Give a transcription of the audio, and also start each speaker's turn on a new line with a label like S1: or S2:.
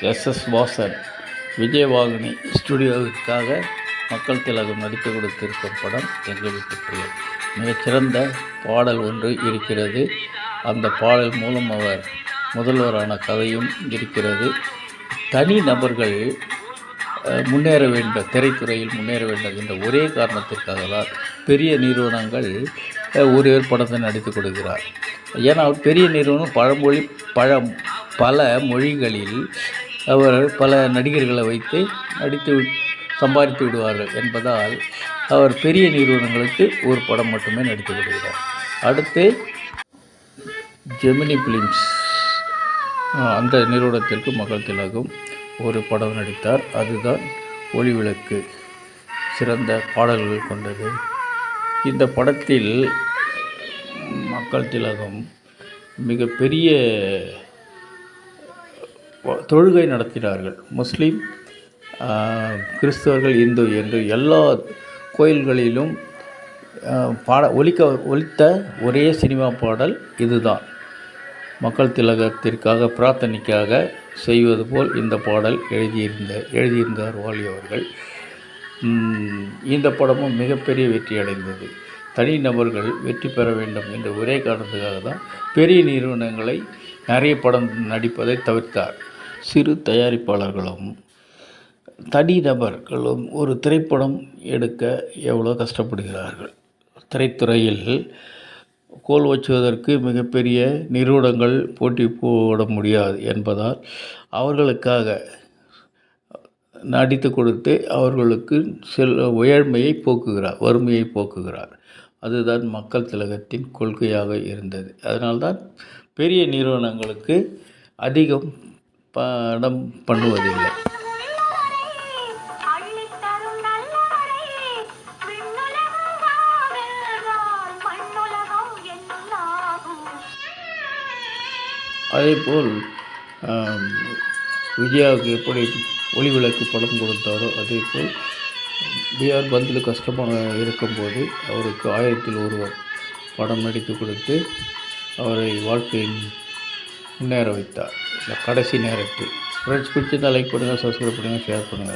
S1: S S Vasan Vijaya Vauhini ஸ்டுடியோவிற்காக மக்கள் திலகம் நடித்து கொடுத்திருக்கும் படம் எங்கள் வீட்டு பிள்ளை மிகச்சிறந்த பாடல் ஒன்று இருக்கிறது. அந்த பாடல் மூலம் அவர் முதல்வரான கதையும் இருக்கிறது. தனி நபர்கள் முன்னேற வேண்டும் திரைத்துறையில் முன்னேற வேண்டும் என்ற ஒரே காரணத்திற்காக தான் பெரிய நிறுவனங்கள் ஒரே ஒருவர் படத்தை நடித்து கொடுக்கிறார். ஏன்னா பெரிய நிறுவனம் பழமொழி பழம் பல மொழிகளில் அவர் பல நடிகர்களை வைத்து நடித்து சம்பாதித்து விடுவார்கள் என்பதால் அவர் பெரிய நிறுவனங்களுக்கு ஒரு படம் மட்டுமே நடித்து விடுகிறார். அடுத்து ஜெமினி பிலிம்ஸ் அந்த நிறுவனத்திற்கு மகள் திலகம் ஒரு படம் நடித்தார். அதுதான் ஒளி விளக்கு. சிறந்த பாடல்கள் கொண்டது. இந்த படத்தில் மக்கள் திலகம் மிகப்பெரிய தொழுகை நடத்தினார்கள். முஸ்லீம் கிறிஸ்தவர்கள் இந்து என்று எல்லா கோயில்களிலும் பாட ஒலிக்க ஒலித்த ஒரே சினிமா பாடல் இதுதான். மக்கள் திலகத்திற்காக பிரார்த்தனைக்காக செய்வது போல் இந்த பாடல் எழுதியிருந்த எழுதியிருந்தார் வாலி அவர்கள். இந்த படமும் மிகப்பெரிய வெற்றி அடைந்தது. தனிநபர்கள் வெற்றி பெற வேண்டும் என்ற ஒரே காரணத்துக்காக தான் பெரிய நிறுவனங்களை நிறைய படம் நடிப்பதை தவிர்த்தார். சிறு தயாரிப்பாளர்களும் தனிநபர்களும் ஒரு திரைப்படம் எடுக்க எவ்வளோ கஷ்டப்படுகிறார்கள்? திரைத்துறையில் கோல் வச்சுவதற்கு மிகப்பெரிய நிறுவனங்கள் போட்டி போட முடியாது என்பதால் அவர்களுக்காக நடித்து கொடுத்து அவர்களுக்கு செல் உயர்மையை போக்குகிறார் வறுமையை போக்குகிறார். அதுதான் மக்கள் திலகத்தின் கொள்கையாக இருந்தது. அதனால்தான் பெரிய நிறுவனங்களுக்கு அதிகம் படம் பண்ணுவதில்லை. அதேபோல் விஜயாவுக்கு எப்படி ஒளி விளக்கு படம் கொடுத்தாரோ அதே போல் பிஆர் பந்தில் கஷ்டமாக இருக்கும்போது அவருக்கு ஆயிரத்தில் ஒருவர் படம் நடித்து கொடுத்து அவரை வாழ்க்கையின் முன்னேற வைத்தார். இந்த கடைசி நேரத்தில். ஃப்ரெண்ட்ஸ் பிடிச்சி லைக் பண்ணுங்கள் சப்ஸ்கிரைப் பண்ணுங்கள் ஷேர் பண்ணுங்கள்